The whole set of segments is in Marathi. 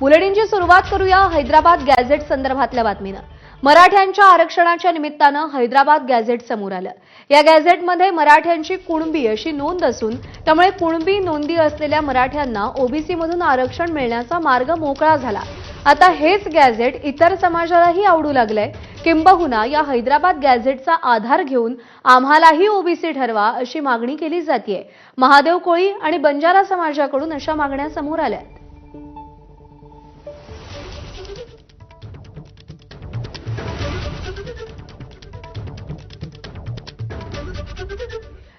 बुलेटिनची सुरुवात करूया हैदराबाद गॅझेट संदर्भातल्या बातमीनं. मराठ्यांच्या आरक्षणाच्या निमित्तानं हैदराबाद गॅझेट समोर आलं. या गॅझेटमध्ये मराठ्यांची कुणबी अशी नोंद असून त्यामुळे कुणबी नोंदी असलेल्या मराठ्यांना ओबीसीमधून आरक्षण मिळण्याचा मार्ग मोकळा झाला. आता हेच गॅझेट इतर समाजालाही आवडू लागलंय. किंबहुना या हैदराबाद गॅझेटचा आधार घेऊन आम्हालाही ओबीसी ठरवा अशी मागणी केली जाते महादेव कोळी आणि बंजारा समाजाकडून अशा मागण्या समोर आल्या.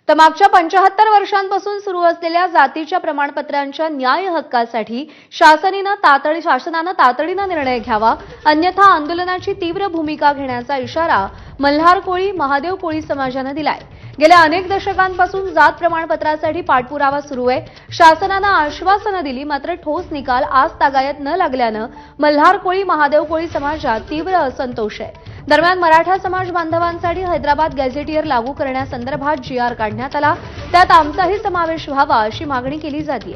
तर मागच्या पंचाहत्तर वर्षांपासून सुरू असलेल्या जातीच्या प्रमाणपत्रांच्या न्याय हक्कासाठी शासनानं तातडी शासनानं तातडीनं निर्णय घ्यावा अन्यथा आंदोलनाची तीव्र भूमिका घेण्याचा इशारा मल्हार कोळी महादेव कोळी समाजानं दिलाय. गेल्या अनेक दशकांपासून जात प्रमाणपत्रासाठी पाठपुरावा सुरू आहे. शासनानं आश्वासनं दिली मात्र ठोस निकाल आज तागायत न लागल्यानं मल्हार कोळी महादेव कोळी समाजात तीव्र असंतोष आहे. दरम्यान मराठा समाज बांधवांसाठी हैदराबाद गॅझेटियर लागू करण्यासंदर्भात जी आर काढण्यात आला. त्यात आमचाही समावेश व्हावा अशी मागणी केली जाते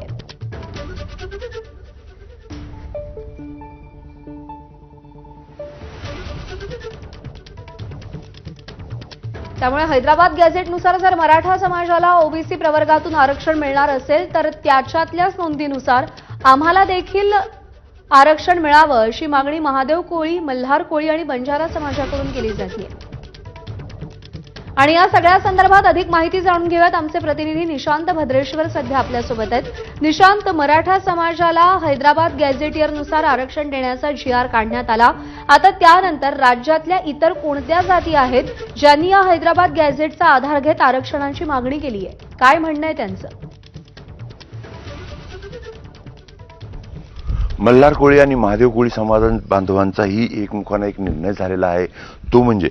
त्यामुळे हैदराबाद गॅझेटनुसार जर मराठा समाजाला ओबीसी प्रवर्गातून आरक्षण मिळणार असेल तर त्याच्यातल्याच नोंदीनुसार आम्हाला देखील आरक्षण मिळावं अशी मागणी महादेव कोळी मल्हार कोळी आणि बंजारा समाजाकडून केली जाते. आणि या सगळ्या संदर्भात अधिक माहिती जाणून घेऊयात. आमचे प्रतिनिधी निशांत भद्रेश्वर सध्या आपल्यासोबत आहेत. निशांत मराठा समाजाला हैदराबाद गॅझेटियरनुसार आरक्षण देण्याचा जी आर काढण्यात आला. आता त्यानंतर राज्यातल्या इतर कोणत्या जाती आहेत ज्यांनी या हैदराबाद गॅझेटचा आधार घेत आरक्षणाची मागणी केली आहे? काय म्हणणं आहे त्यांचं? मल्हार कोळी आणि महादेव कोळी समाज बांधवांचाही एकमुखानं एक निर्णय झालेला आहे. तो म्हणजे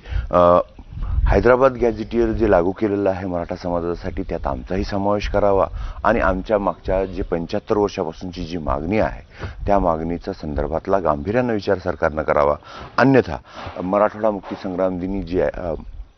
हैदराबाद गॅझेटियर जे लागू केलेलं आहे मराठा समाजासाठी त्यात आमचाही समावेश करावा आणि आमच्या मागच्या जे पंच्याहत्तर वर्षापासूनची जी मागणी आहे त्या मागणीचा संदर्भातला गांभीर्यानं विचार सरकारनं करावा. अन्यथा मराठवाडा मुक्ती संग्राम दिनी जी आहे,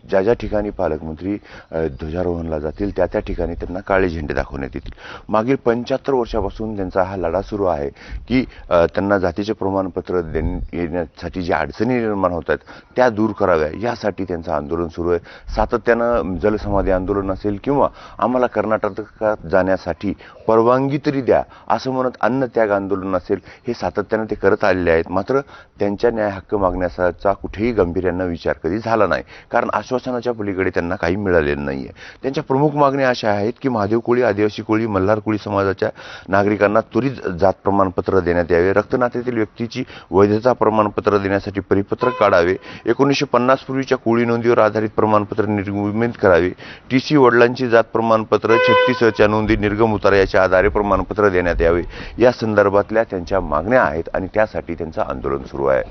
ज्या ज्या ठिकाणी पालकमंत्री ध्वजारोहणला जातील त्या त्या ठिकाणी त्यांना काळे झेंडे दाखवण्यात येतील. मागील पंच्याहत्तर वर्षापासून त्यांचा हा लढा सुरू आहे की त्यांना जातीचे प्रमाणपत्र देण येण्यासाठी ज्या अडचणी निर्माण होत आहेत त्या दूर कराव्या यासाठी त्यांचं आंदोलन सुरू आहे. सातत्यानं जलसमाधी आंदोलन असेल किंवा आम्हाला कर्नाटकात जाण्यासाठी परवानगी तरी द्या. असं म्हणत अन्न त्याग आंदोलन असेल हे सातत्यानं ते करत आलेले आहेत. मात्र त्यांच्या न्याय हक्क मागण्याचा कुठेही गांभीर्यानं विचार कधी झाला नाही. कारण आश्वासनाच्या पलीकडे त्यांना काही मिळालेलं नाही आहे त्यांच्या प्रमुख मागण्या अशा आहेत की महादेव कोळी आदिवासी कोळी मल्हार कोळी समाजाच्या नागरिकांना त्वरित जात प्रमाणपत्र देण्यात यावे. रक्तनात्यातील व्यक्तीची वैधता प्रमाणपत्र देण्यासाठी परिपत्रक काढावे. एकोणीसशे पन्नास पूर्वीच्या कोळी नोंदीवर आधारित प्रमाणपत्र निर्मित करावे. टी सी वडिलांची जात प्रमाणपत्र छत्तीसच्या नोंदी निर्गम उतारा याच्या आधारे प्रमाणपत्र देण्यात यावे. या संदर्भातल्या त्यांच्या मागण्या आहेत आणि त्यासाठी त्यांचं आंदोलन सुरू आहे.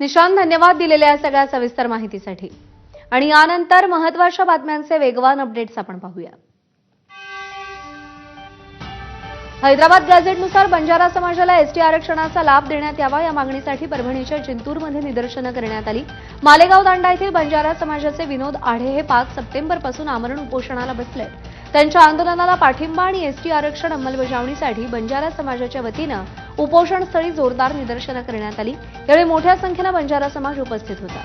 निशांत धन्यवाद दिलेल्या या सगळ्या सविस्तर माहितीसाठी. आणि यानंतर महत्त्वाच्या बातम्यांचे वेगवान अपडेट्स आपण पाहूया. हैदराबाद गॅझेटनुसार बंजारा समाजाला एसटी आरक्षणाचा लाभ देण्यात यावा या मागणीसाठी परभणीच्या जिंतूरमध्ये निदर्शनं करण्यात आली. मालेगाव दांडा येथील बंजारा समाजाचे विनोद आढे हे पाच सप्टेंबरपासून आमरण उपोषणाला बसले त्यांच्या आंदोलनाला पाठिंबा आणि एसटी आरक्षण अंमलबजावणीसाठी बंजारा समाजाच्या वतीनं उपोषणस्थळी जोरदार निदर्शनं करण्यात आली. यावेळी मोठ्या संख्येनं बंजारा समाज उपस्थित होता.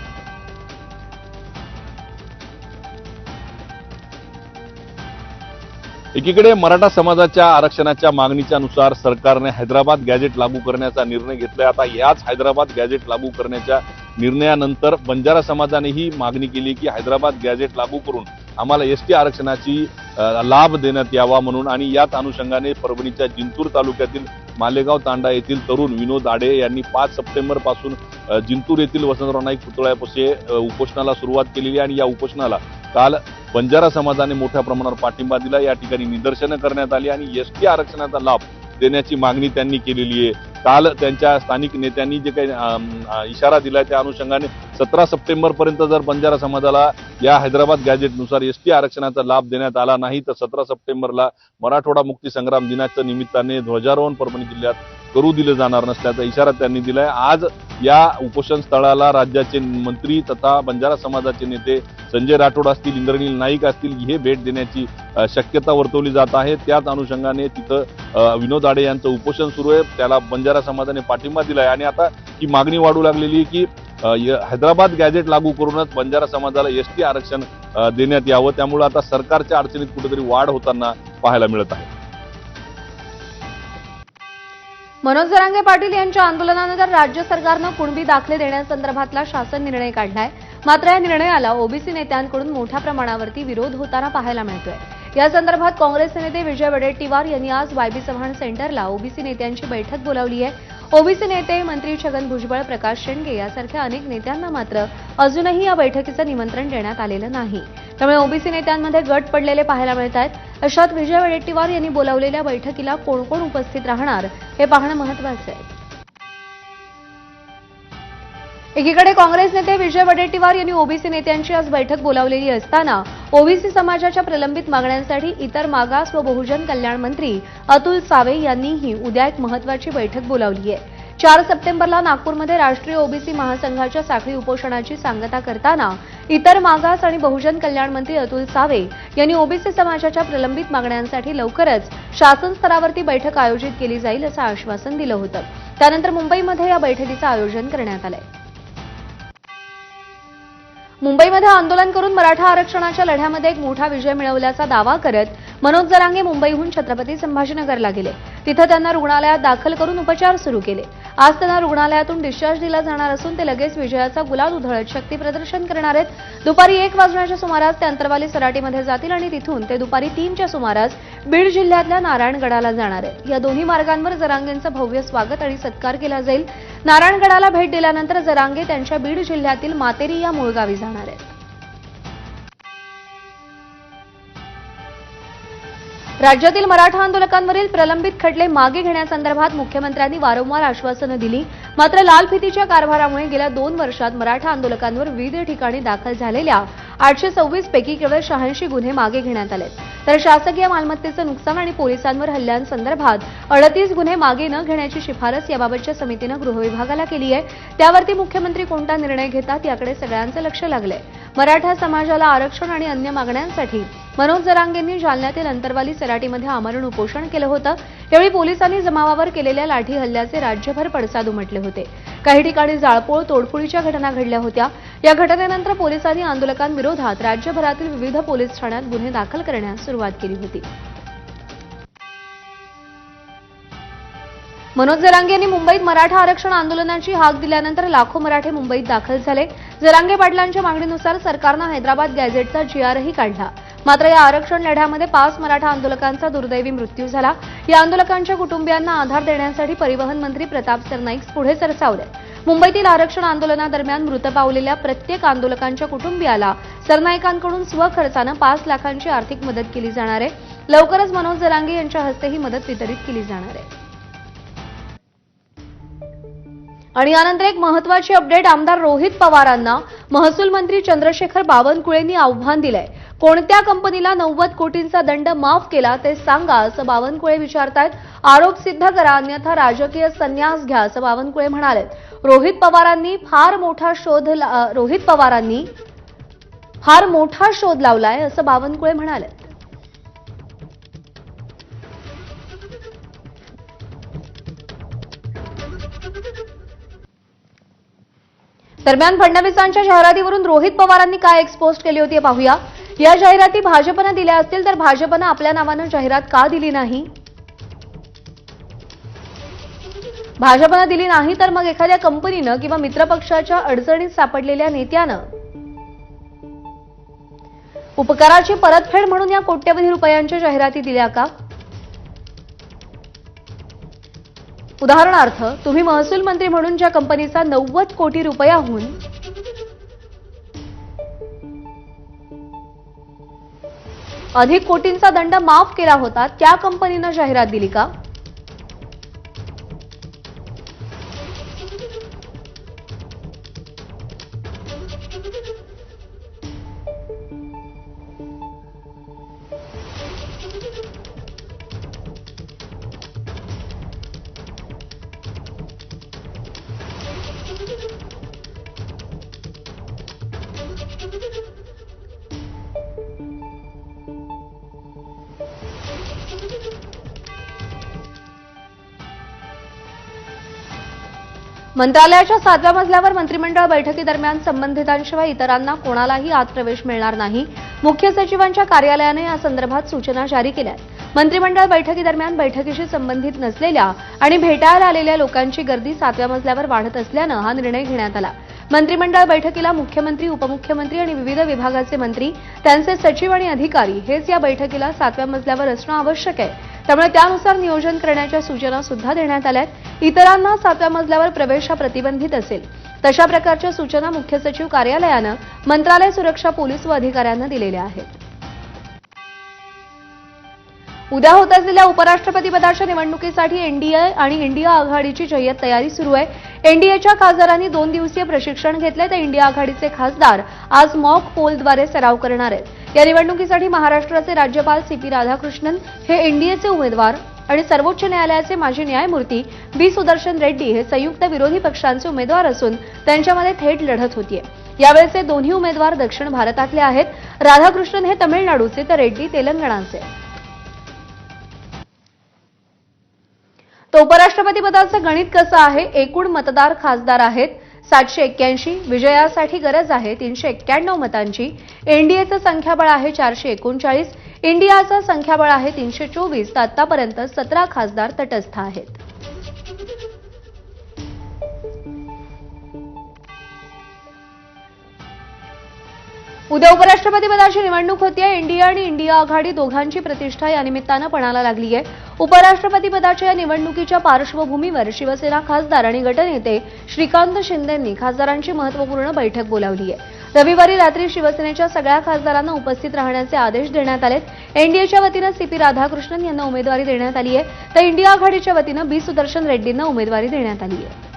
एकीकडे मराठा समाजाच्या आरक्षणाच्या मागणीच्या नुसार सरकारने हैदराबाद गॅजेट लागू करण्याचा निर्णय घेतलाय. आता याच हैदराबाद गॅजेट लागू करण्याच्या निर्णयानंतर बंजारा समाजाने ही मागणी केली की हैदराबाद गॅजेट लागू करून आम्हाला एसटी आरक्षणाची लाभ देण्यात यावा म्हणून आणि याच अनुषंगाने परभणीच्या जिंतूर तालुक्यातील मालेगाव तांडा येथील तरुण विनोद आडे यांनी पाच सप्टेंबरपासून जिंतूर येथील वसंतराव नाईक पुतळ्यापाशी उपोषणाला सुरुवात केलेली आहे आणि या उपोषणाला काल बंजारा समाजाने मोठ्या प्रमाणावर पाठिंबा दिला. या ठिकाणी निदर्शनं करण्यात आली आणि एस टी आरक्षणाचा लाभ देण्याची मागणी त्यांनी केलेली आहे. काल त्यांच्या स्थानिक नेत्यांनी जे काही इशारा दिला त्या अनुषंगाने सतरा सप्टेंबर पर्यंत जर बंजारा समाजाला या हैदराबाद गॅजेटनुसार एस टी आरक्षणाचा लाभ देण्यात आला नाही तर सतरा सप्टेंबरला मराठवाडा मुक्ती संग्राम दिनाच्या निमित्ताने ध्वजारोहण परभणी जिल्ह्यात करू दिलं जाणार नसल्याचा इशारा त्यांनी दिलाय. आज या उपोषण स्थळाला राज्याचे मंत्री तथा बंजारा समाजाचे नेते संजय राठोड असतील इंद्रनील नाईक असतील हे भेट देण्याची शक्यता वर्तवली जात आहे. त्याच अनुषंगाने तिथं विनोद आडे यांचं उपोषण सुरू आहे. त्याला बंजारा समाजाने पाठिंबा दिलाय. आणि आता ही मागणी वाढू लागलेली आहे की य- हैदराबाद गॅजेट लागू करूनच बंजारा समाजाला एस टी आरक्षण देण्यात यावं. त्यामुळे आता सरकारच्या अडचणीत कुठेतरी वाढ होताना पाहायला मिळत आहे. मनोज जरांगे पाटील यांच्या आंदोलनानंतर राज्य सरकारनं कुणबी दाखले देण्यासंदर्भातला शासन निर्णय काढलाय. मात्र या निर्णयाला ओबीसी नेत्यांकडून मोठ्या प्रमाणावरती विरोध होताना पाहायला मिळतोय. या संदर्भात काँग्रेसचे नेते विजय वडेट्टीवार यांनी आज वायबी चव्हाण सेंटरला ओबीसी नेत्यांची बैठक बोलावली आहे. ओबीसी नेते मंत्री छगन भुजबळ प्रकाश शेंडगे यासारख्या अनेक नेत्यांना मात्र अजूनही या बैठकीचं निमंत्रण देण्यात आलेलं नाही. त्यामुळे ओबीसी नेत्यांमध्ये गट पडलेले पाहायला मिळत आहेत अशात विजय वडेट्टीवार यांनी बोलावलेल्या बैठकीला कोण कोण उपस्थित राहणार हे पाहणं महत्वाचं आहे. एकीकडे काँग्रेस नेते विजय वडेट्टीवार यांनी ओबीसी नेत्यांची आज बैठक बोलावलेली असताना ओबीसी समाजाच्या प्रलंबित मागण्यांसाठी इतर मागास व बहुजन कल्याण मंत्री अतुल सावे यांनीही उद्या एक महत्वाची बैठक बोलावली आहे. चार सप्टेंबरला नागपूरमध्ये राष्ट्रीय ओबीसी महासंघाच्या साखळी उपोषणाची सांगता करताना इतर मागास आणि बहुजन कल्याण मंत्री अतुल सावे यांनी ओबीसी समाजाच्या प्रलंबित मागण्यांसाठी लवकरच शासन स्तरावरती बैठक आयोजित केली जाईल असं आश्वासन दिलं होतं. त्यानंतर मुंबईमध्ये या बैठकीचं आयोजन करण्यात आलंय. मुंबईमध्ये आंदोलन करून मराठा आरक्षणाच्या लढ्यामध्ये एक मोठा विजय मिळवल्याचा दावा करत मनोज जरांगे मुंबईहून छत्रपती संभाजीनगरला गेले. तिथं त्यांना रुग्णालयात दाखल करून उपचार सुरू केले. आज त्यांना रुग्णालयातून डिस्चार्ज दिला जाणार असून ते लगेच विजयाचा गुलाल उधळत शक्ती प्रदर्शन करणार आहेत. दुपारी एक वाजण्याच्या सुमारास ते अंतरवाली सराटीमध्ये जातील आणि तिथून ते दुपारी तीनच्या सुमारास बीड जिल्ह्यातल्या नारायणगडाला जाणार आहेत. या दोन्ही मार्गांवर जरांगेंचं भव्य स्वागत आणि सत्कार केला जाईल. नारायणगडाला भेट दिल्यानंतर जरांगे त्यांच्या बीड जिल्ह्यातील मातेरी या मूळ गावी जाणार आहेत. राज्यातील मराठा आंदोलकांवरील प्रलंबित खटले मागे घेण्यासंदर्भात मुख्यमंत्र्यांनी वारंवार आश्वासनं दिली. मात्र लाल फितीच्या कारभारामुळे गेल्या दोन वर्षात मराठा आंदोलकांवर विविध ठिकाणी दाखल झालेल्या आठशे सव्वीस पैकी केवळ शहाऐंशी गुन्हे मागे घेण्यात आले. तर शासकीय मालमत्तेचं नुकसान आणि पोलिसांवर हल्ल्यांसंदर्भात अडतीस गुन्हे मागे न घेण्याची शिफारस याबाबतच्या समितीनं गृहविभागाला केली आहे. त्यावरती मुख्यमंत्री कोणता निर्णय घेतात याकडे सगळ्यांचं लक्ष लागलंय. मराठा समाजाला आरक्षण आणि अन्य मागण्यांसाठी मनोज जरांगेंनी जालन्यातील अंतरवाली सराटीमध्ये आमरण उपोषण केलं होतं. यावेळी पोलिसांनी जमावावर केलेल्या लाठी हल्ल्याचे राज्यभर पडसाद उमटले होते. काही ठिकाणी जाळपोळ तोडफोडीच्या घटना घडल्या होत्या. या घटनेनंतर पोलिसांनी आंदोलकांविरोधात राज्यभरातील विविध पोलीस ठाण्यात गुन्हे दाखल करण्यास सुरुवात केली होती. मनोज जरांगे यांनी मुंबईत मराठा आरक्षण आंदोलनाची हाक दिल्यानंतर लाखो मराठे मुंबईत दाखल झाले. जरांगे पाटलांच्या मागणीनुसार सरकारनं हैदराबाद गॅझेटचा जीआरही काढला. मात्र या आरक्षण लढ्यामध्ये पाच मराठा आंदोलकांचा दुर्दैवी मृत्यू झाला. या आंदोलकांच्या कुटुंबियांना आधार देण्यासाठी परिवहन मंत्री प्रताप सरनाईक पुढे सरसावले. मुंबईतील आरक्षण आंदोलनादरम्यान मृत पावलेल्या प्रत्येक आंदोलकांच्या कुटुंबियाला सरनाईकांकडून स्वखर्चानं पाच लाखांची आर्थिक मदत केली जाणार आहे. लवकरच मनोज जरांगे यांच्या हस्ते ही मदत वितरित केली जाणार आहे. आणि यानंतर एक महत्वाची अपडेट आमदार रोहित पवारांना महसूल मंत्री चंद्रशेखर बावनकुळेंनी आव्हान दिलंय. कोणत्या कंपनीला नव्वद कोटींचा दंड माफ केला ते सांगा असं बावनकुळे विचारतायत. आरोप सिद्ध करा अन्यथा राजकीय संन्यास घ्या असं बावनकुळे म्हणाले रोहित पवारांनी फार मोठा शोध ला- रोहित पवारांनी फार मोठा शोध लावलाय असं बावनकुळे म्हणाले दरम्यान फडणवीसांच्या जाहिरातीवरून रोहित पवारांनी काय एक्सपोस्ट केली होती पाहूया. या जाहिराती भाजपनं दिल्या असतील तर भाजपनं आपल्या नावानं जाहिरात का दिली नाही? भाजपनं दिली नाही तर मग एखाद्या कंपनीनं किंवा मित्रपक्षाच्या अडचणीत सापडलेल्या नेत्यानं? उपकाराची परतफेड म्हणून या कोट्यवधी रुपयांच्या जाहिराती दिल्या का? उदाहरणार्थ तुम्ही महसूल मंत्री म्हणून ज्या कंपनीचा नव्वद कोटी रुपयाहून अधिक कोटींचा दंड माफ केला होता त्या कंपनीनं जाहिरात दिली का? मंत्रालयाच्या सातव्या मजल्यावर मंत्रिमंडळ बैठकीदरम्यान संबंधितांशिवाय इतरांना कोणालाही आत प्रवेश मिळणार नाही. मुख्य सचिवांच्या कार्यालयाने या संदर्भात सूचना जारी केल्या आहेत. मंत्रिमंडळ बैठकीदरम्यान बैठकीशी संबंधित नसलेल्या आणि भेटायला आलेल्या लोकांची गर्दी सातव्या मजल्यावर वाढत असल्यानं हा निर्णय घेण्यात आला. मंत्रिमंडळ बैठकीला मुख्यमंत्री उपमुख्यमंत्री आणि विविध विभागाचे मंत्री त्यांचे सचिव आणि अधिकारी हेच या बैठकीला सातव्या मजल्यावर असणं आवश्यक आहे. त्यामुळे त्यानुसार नियोजन करण्याच्या सूचना सुद्धा देण्यात आल्या आहेत इतरांना सातव्या मजल्यावर प्रवेश हा प्रतिबंधित असेल. तशा प्रकारच्या सूचना मुख्य सचिव कार्यालयानं मंत्रालय सुरक्षा पोलीस व अधिकाऱ्यांना दिलेल्या आहेत. उद्या होत असलेल्या उपराष्ट्रपती पदाच्या निवडणुकीसाठी एनडीए आणि इंडिया आघाडीची जय्यत तयारी सुरू आहे. एनडीएच्या खासदारांनी दोन दिवसीय प्रशिक्षण घेतले तर इंडिया आघाडीचे खासदार आज मॉक पोलद्वारे सराव करणार आहेत. या निवडणुकीसाठी महाराष्ट्राचे राज्यपाल सी पी राधाकृष्णन हे एनडीएचे उमेदवार आणि सर्वोच्च न्यायालयाचे माजी न्यायमूर्ती बी. सुदर्शन रेड्डी हे संयुक्त विरोधी पक्षांचे उमेदवार असून त्यांच्यामध्ये थेट लढत होतीये. यावेळेचे दोन्ही उमेदवार दक्षिण भारतातले आहेत. राधाकृष्णन हे तमिळनाडूचे तर रेड्डी तेलंगणाचे. तर उपराष्ट्रपती पदाचं गणित कसं आहे? एकूण मतदार खासदार आहेत सातशे एक्क्याऐंशी विजयासाठी गरज आहे तीनशे एक्क्याण्णव मतांची. एनडीएचं संख्याबळ आहे चारशे एकोणचाळीस इंडियाचं संख्याबळ आहे तीनशे चोवीस तर आतापर्यंत सतरा खासदार तटस्थ आहेत. उद्या उपराष्ट्रपतीपदाची निवडणूक होतीये इंडिया आणि इंडिया आघाडी दोघांची प्रतिष्ठा या निमित्तानं पणाला लागली आहे. उपराष्ट्रपतीपदाच्या या निवडणुकीच्या पार्श्वभूमीवर शिवसेना खासदार आणि गटनेते श्रीकांत शिंदेंनी खासदारांची महत्त्वपूर्ण बैठक बोलावली आहे. रविवारी रात्री शिवसेनेच्या सगळ्या खासदारांना उपस्थित राहण्याचे आदेश देण्यात आलेत. एनडीएच्या वतीनं सीपी राधाकृष्णन यांना उमेदवारी देण्यात आली आहे. तर इंडिया आघाडीच्या वतीनं बी सुदर्शन रेड्डींना उमेदवारी देण्यात आली आहे.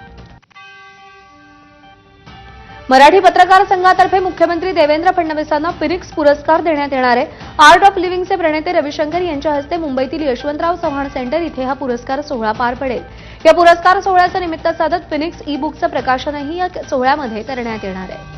मराठी पत्रकार संघातर्फे मुख्यमंत्री देवेंद्र फडणवीसांना फिनिक्स पुरस्कार देण्यात येणार आहे. आर्ट ऑफ लिव्हिंगचे प्रणेते रविशंकर यांच्या हस्ते मुंबईतील यशवंतराव चव्हाण सेंटर इथे हा पुरस्कार सोहळा पार पडेल. या पुरस्कार सोहळ्याचं निमित्त साधत फिनिक्स ई बुकचं प्रकाशनही या सोहळ्यामध्ये करण्यात येणार आहे.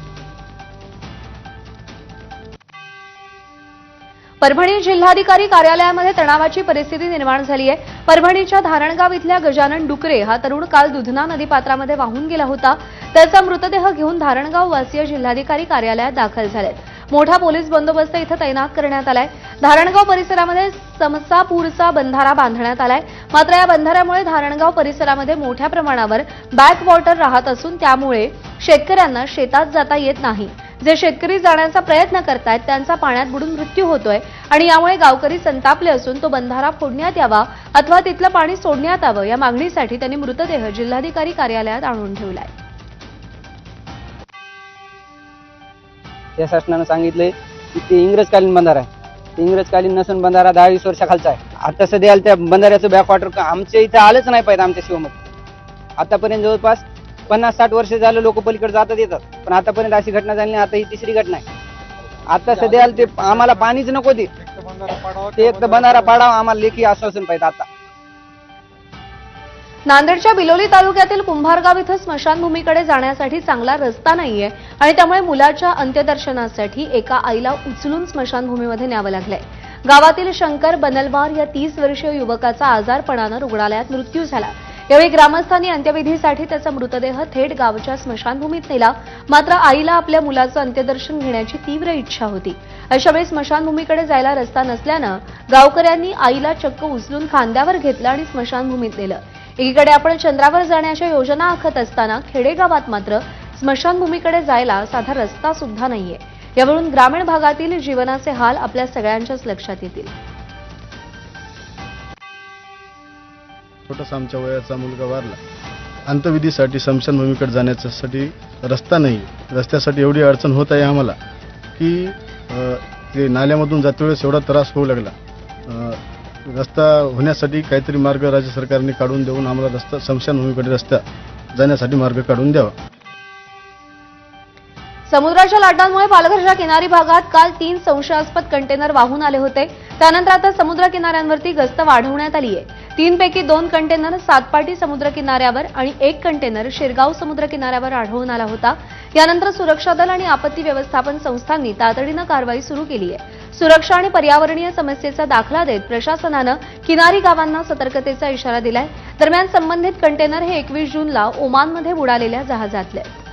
परभणी जिल्हाधिकारी कार्यालयामध्ये तणावाची परिस्थिती निर्माण झाली आहे. परभणीच्या धारणगाव इथल्या गजानन डुकरे हा तरुण काल दुधना नदीपात्रामध्ये वाहून गेला होता. त्याचा मृतदेह घेऊन धारणगाव वासीय जिल्हाधिकारी कार्यालयात दाखल झाले मोठा पोलीस बंदोबस्त इथं तैनात करण्यात आलाय. धारणगाव परिसरामध्ये समसापूरचा बंधारा बांधण्यात आलाय. मात्र या बंधाऱ्यामुळे धारणगाव परिसरामध्ये मोठ्या प्रमाणावर बॅक वॉटर राहत असून त्यामुळे शेतकऱ्यांना शेतात जाता येत नाही. जे शेतकरी जाण्याचा प्रयत्न करतायत त्यांचा पाण्यात बुडून मृत्यू होतोय. आणि यामुळे गावकरी संतापले असून तो बंधारा फोडण्यात यावा अथवा तिथलं पाणी सोडण्यात यावं या मागणीसाठी त्यांनी मृतदेह जिल्हाधिकारी कार्यालयात आणून ठेवलाय. या शासनानं सांगितलंय की ते इंग्रजकालीन बंधारा आहे. ते इंग्रजकालीन नसून बंधारा दहा वीस वर्षाखालचा आहे. आता सध्या त्या बंधाऱ्याचं बॅकवॉटर आमच्या इथं आलंच नाही पाहिजे आमच्या शिवमध्ये आतापर्यंत जवळपास पन्नास साठ वर्ष झालं लोक पलीकडे जातात येतात पण आतापर्यंत अशी घटना झाली नाही आता ही तिसरी घटना आहे. आता सध्या ते आम्हाला पाणीच नको दे ते एक तर बंधारा पाडावा आम्हाला लेखी आश्वासन पाहिजे आता. नांदेडच्या बिलोली तालुक्यातील कुंभारगाव इथं स्मशानभूमीकडे जाण्यासाठी चांगला रस्ता नाहीये आणि त्यामुळे मुलाच्या अंत्यदर्शनासाठी एका आईला उचलून स्मशानभूमीमध्ये न्यावं लागलंय. गावातील शंकर बनलवार या तीस वर्षीय युवकाचा आजारपणानं रुग्णालयात मृत्यू झाला. यावेळी ग्रामस्थांनी अंत्यविधीसाठी त्याचा मृतदेह थेट गावच्या स्मशानभूमीत नेला. मात्र आईला आपल्या मुलाचं अंत्यदर्शन घेण्याची तीव्र इच्छा होती. अशावेळी स्मशानभूमीकडे जायला रस्ता नसल्यानं गावकऱ्यांनी आईला चक्क उचलून खांद्यावर घेतलं आणि स्मशानभूमीत नेलं. एकीकडे आपण चंद्रावर जाण्याच्या योजना आखत असताना खेडेगावात मात्र स्मशानभूमीकडे जायला साधा रस्ता सुद्धा नाहीये. यावरून ग्रामीण भागातील जीवनाचे हाल आपल्या सगळ्यांच्याच लक्षात येतील. छोटासा आमच्या वयाचा मुलगा वारला. अंतविधीसाठी स्मशानभूमीकडे जाण्यासाठी रस्ता नाही. रस्त्यासाठी एवढी अडचण होत आहे आम्हाला की ते नाल्यामधून जाते वेळेस एवढा त्रास होऊ लागला. रस्ता होण्यासाठी काहीतरी मार्ग राज्य सरकारने काढून देऊन आम्हाला रस्ता स्मशानभूमीकडे रस्ता जाण्यासाठी मार्ग काढून द्यावा. समुद्राच्या लाटांमुळे पालघरच्या किनारी भागात काल तीन संशयास्पद कंटेनर वाहून आले होते. त्यानंतर आता समुद्र किनाऱ्यांवरती गस्त वाढवण्यात आली आहे. तीनपैकी दोन कंटेनर सातपाटी समुद्र किनाऱ्यावर आणि एक कंटेनर शिरगाव समुद्र किनाऱ्यावर आढळून आला होता. यानंतर सुरक्षा दल आणि आपत्ती व्यवस्थापन संस्थांनी तातडीनं कारवाई सुरू केली आहे. सुरक्षा आणि पर्यावरणीय समस्येचा दाखला देत प्रशासनानं किनारी गावांना सतर्कतेचा इशारा दिलाय. दरम्यान संबंधित कंटेनर हे एकवीस जूनला ओमानमध्ये बुडालेल्या जहाजातले आहेत.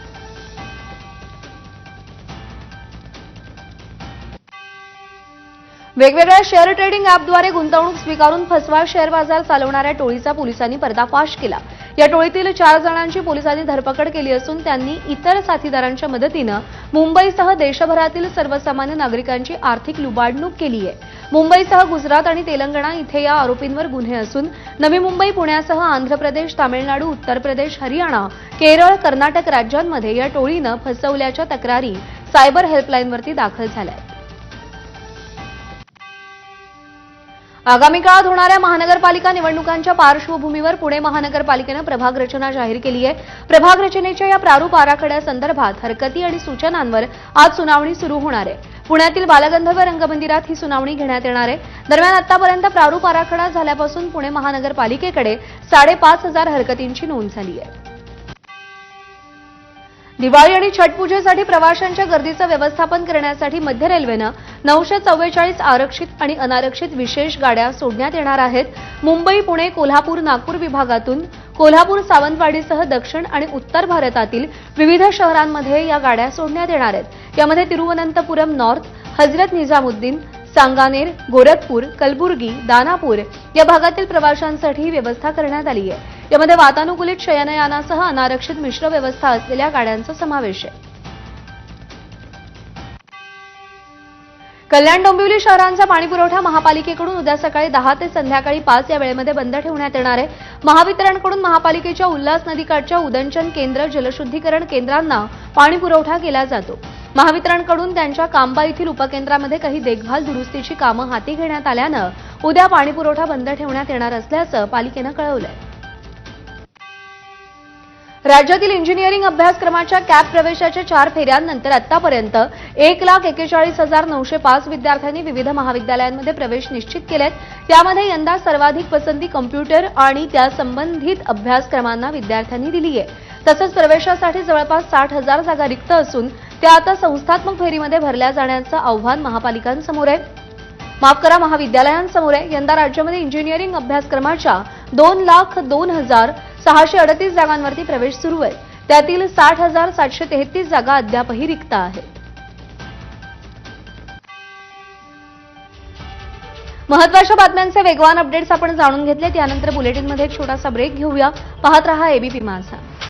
वेगवेगळ्या शेअर ट्रेडिंग ॲपद्वारे गुंतवणूक स्वीकारून फसवा शेअर बाजार चालवणाऱ्या टोळीचा पोलिसांनी पर्दाफाश केला. या टोळीतील चार जणांची पोलिसांनी धरपकड केली असून त्यांनी इतर साथीदारांच्या मदतीनं मुंबईसह देशभरातील सर्वसामान्य नागरिकांची आर्थिक लुबाडणूक केली आहे. मुंबईसह गुजरात आणि तेलंगणा इथे या आरोपींवर गुन्हे असून नवी मुंबई पुण्यासह आंध्र प्रदेश तामिळनाडू उत्तर प्रदेश हरियाणा केरळ कर्नाटक राज्यांमध्ये या टोळीनं फसवल्याच्या तक्रारी सायबर हेल्पलाईनवरती दाखल झाल्या आहेत. आगामी काळात होणाऱ्या महानगरपालिका निवडणुकांच्या पार्श्वभूमीवर पुणे महानगरपालिकेनं प्रभाग रचना जाहीर केली आहे. प्रभाग रचनेच्या या प्रारूप आराखड्यासंदर्भात हरकती आणि सूचनांवर आज सुनावणी सुरू होणार आहे. पुण्यातील बालगंधर्व रंगमंदिरात ही सुनावणी घेण्यात येणार आहे. दरम्यान आतापर्यंत प्रारूप आराखडा झाल्यापासून पुणे महानगरपालिकेकडे साडेपाच हजार हरकतींची नोंद झाली आहे. दिवाळी आणि छठ पूजेसाठी प्रवाशांच्या गर्दीचं व्यवस्थापन करण्यासाठी मध्य रेल्वेनं नऊशे चव्वेचाळीस आरक्षित आणि अनारक्षित विशेष गाड्या सोडण्यात येणार आहेत. मुंबई पुणे कोल्हापूर नागपूर विभागातून कोल्हापूर सावंतवाडीसह दक्षिण आणि उत्तर भारतातील विविध शहरांमध्ये या गाड्या सोडण्यात येणार आहेत. यामध्ये तिरुवनंतपुरम नॉर्थ हजरत निजामुद्दीन सांगानेर गोरखपूर कलबुर्गी दानापूर या भागातील प्रवाशांसाठी व्यवस्था करण्यात आली आहे. यामध्ये वातानुकूलित शयनयानासह अनारक्षित मिश्र व्यवस्था असलेल्या गाड्यांचा समावेश आहे. कल्याण डोंबिवली शहरांचा पाणीपुरवठा महापालिकेकडून उद्या सकाळी दहा ते संध्याकाळी पाच या वेळेमध्ये बंद ठेवण्यात येणार आहे. महावितरणकडून महापालिकेच्या उल्हास नदीकाठच्या उदंचन केंद्र जलशुद्धीकरण केंद्रांना पाणीपुरवठा केला जातो. महावितरणकडून त्यांच्या कांबा येथील उपकेंद्रामध्ये काही देखभाल दुरुस्तीची कामं हाती घेण्यात आल्यानं उद्या पाणीपुरवठा बंद ठेवण्यात येणार असल्याचं पालिकेनं कळवलंय. राज्यातील इंजिनिअरिंग अभ्यासक्रमाच्या कॅप प्रवेशाच्या चार फेऱ्यांनंतर आतापर्यंत एक लाख एकेचाळीस हजार नऊशे पाच विद्यार्थ्यांनी विविध महाविद्यालयांमध्ये प्रवेश निश्चित केलेत. त्यामध्ये यंदा सर्वाधिक पसंती कम्प्युटर आणि त्या संबंधित अभ्यासक्रमांना विद्यार्थ्यांनी दिली आहे. तसंच प्रवेशासाठी जवळपास साठ हजार जागा रिक्त असून त्या आता संस्थात्मक फेरीमध्ये भरल्या जाण्याचं आव्हान महापालिकांसमोर आहे. माफ करा महाविद्यालयांसमोर आहे. यंदा राज्यामध्ये इंजिनिअरिंग अभ्यासक्रमाच्या दोन लाख दोन हजार सहाशे अडतीस जागांवरती प्रवेश सुरू आहे. त्यातील साठ हजार सातशे तेहतीस जागा अद्यापही रिक्त आहेत. महत्त्वाच्या बातम्यांचे वेगवान अपडेट्स आपण जाणून घेतले. त्यानंतर बुलेटिनमध्ये एक छोटासा ब्रेक घेऊया. पाहत रहा एबीपी माझा.